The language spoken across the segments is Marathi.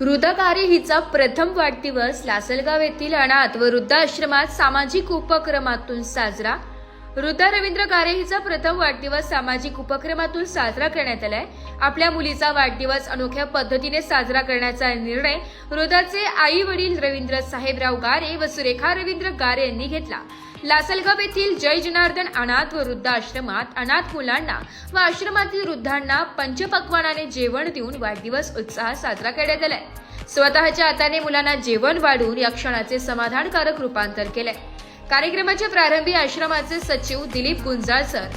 वृद्धकार्य हिचा प्रथम वाढदिवस लासलगाव येथील अनाथ व वृद्धाश्रमात सामाजिक उपक्रमातून साजरा. वृद्ध रवींद्र कारे हिचा प्रथम वाढदिवस सामाजिक उपक्रमातून साजरा करण्यात आलाय. आपल्या मुलीचा वाढदिवस अनोख्या पद्धतीने साजरा करण्याचा निर्णय वृद्धाचे आई वडील रवींद्र साहेबराव गारे व सुरेखा रवींद्र गारे यांनी घेतला. लासलगाव येथील जय जनार्दन अनाथ व वृद्ध आश्रमात अनाथ मुलांना व आश्रमातील वृद्धांना पंचपक्वानाने जेवण देऊन वाढदिवस उत्साह साजरा करण्यात आलाय. स्वतःच्या हाताने मुलांना जेवण वाढून या क्षणाचे समाधानकारक रूपांतर केलंय. कार्यक्रमाच्या प्रारंभी आश्रमाचे सचिव दिलीप गुंजाळसर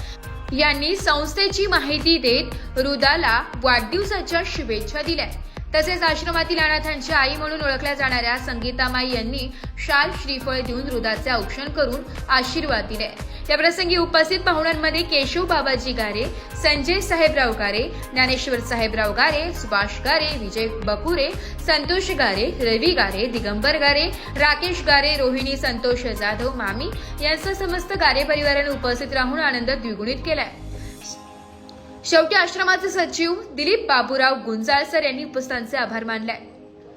यांनी संस्थेची माहिती देत रुदाला वाढदिवसाच्या शुभेच्छा दिल्या तसेच आश्रमातील अनाथांची आई म्हणून ओळखल्या जाणाऱ्या संगीतामाई यांनी शाल श्रीफळ देऊन हृदाचे औक्षण करून आशीर्वाद दिले. याप्रसंगी उपस्थित पाहुण्यांमध्ये केशव बाबाजी गारे संजय साहेबराव गारे ज्ञानेश्वर साहेबराव गारे सुभाष गारे विजय बकुरे संतोष गारे रवी गारे दिगंबर गारे राकेश गारे रोहिणी संतोष जाधव मामी यांचा समस्त गारे परिवाराने उपस्थित राहून आनंद द्विगुणित केलाय. शेवटी आश्रमाचे सचिव दिलीप बाबूराव गुंजाळसर यांनी उपस्थितांचे आभार मानले.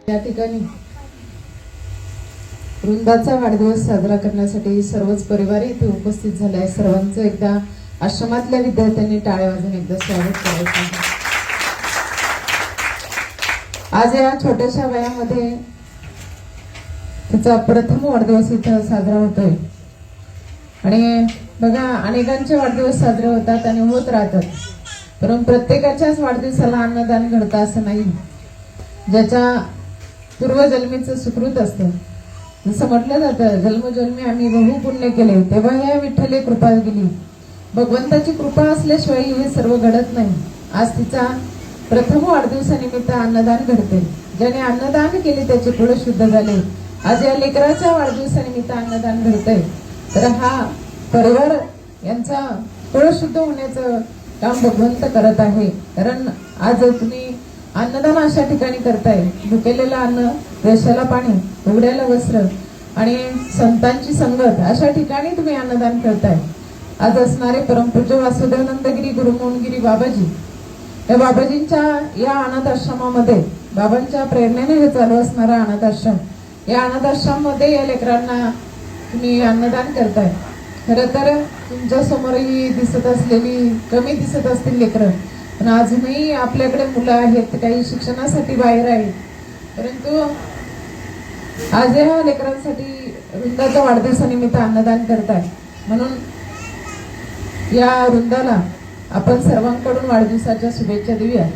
या ठिकाणी वृंदाचा वाढदिवस साजरा करण्यासाठी सर्वच परिवार इथे उपस्थित झाले आहे सर्वांचं एकदा आश्रमातल्या विद्यार्थ्यांनी टाळ्या वाजून एकदा स्वागत करायचं आहे. आज या छोट्याशा वयामध्ये तिचा प्रथम वाढदिवस इथं साजरा होतोय. आणि बघा अनेकांचे वाढदिवस साजरे होतात आणि होत राहतात. परंतु प्रत्येकाच्याच वाढदिवसाला अन्नदान घडतं असं नाही. ज्याच्या पूर्वजन्मीचं सुकृत असतं. जसं म्हटलं जातं जन्मजन्मी आम्ही बहु पुण्य केले तेव्हा ह्या विठ्ठले कृपा गेली भगवंताची कृपा असल्याशिवाय हे सर्व घडत नाही. आज तिचा प्रथम वाढदिवसानिमित्त अन्नदान घडते. ज्याने अन्नदान केले त्याचे पुढे शुद्ध झाले. आज या लेकराच्या वाढदिवसानिमित्त अन्नदान घडतंय. तर हा परिवार यांचा पुढे शुद्ध होण्याचं काम भगवंत करत आहे. कारण आज तुम्ही अन्नदान अशा ठिकाणी करताय भुकेलेलं अन्न रेशाला पाणी उघड्याला वस्त्र आणि संतांची संगत अशा ठिकाणी तुम्ही अन्नदान करताय. आज असणारे परमपूज्य वासुदेव नंदगिरी गुरु मोहनगिरी बाबाजी या बाबाजींच्या या अनाथ आश्रमामध्ये बाबांच्या प्रेरणेने हे चालू असणारा अनाथ आश्रम या अनाथ आश्रममध्ये या लेकरांना तुम्ही अन्नदान करताय. खरं तर तुमच्या समोरही दिसत असलेली कमी दिसत असतील लेकरं. पण अजूनही आपल्याकडे मुलं आहेत काही शिक्षणासाठी बाहेर आहेत. परंतु आज या लेकरांसाठी वृंदाच्या वाढदिवसानिमित्त अन्नदान करतात म्हणून या वृंदाला आपण सर्वांकडून वाढदिवसाच्या शुभेच्छा देऊया.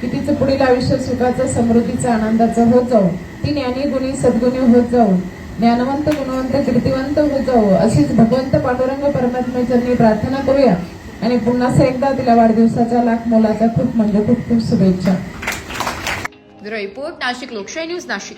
की तिचं पुढील आयुष्य सुखाचं समृद्धीचं आनंदाचं होत जाऊ ती ज्ञानी गुणी सद्गुणी होत जाऊ ज्ञानवंत गुणवंत कीर्तिवंत होत जाऊ अशीच भगवत पांडुरंग परमात्मेचरणी प्रार्थना करूया. आणि पुन्हा एकदा तिला वाढदिवसाच्या लाख मोलाच्या खूप म्हणजे खूप खूप शुभेच्छा. रिपोर्ट नाशिक लोकशाही न्यूज नाशिक.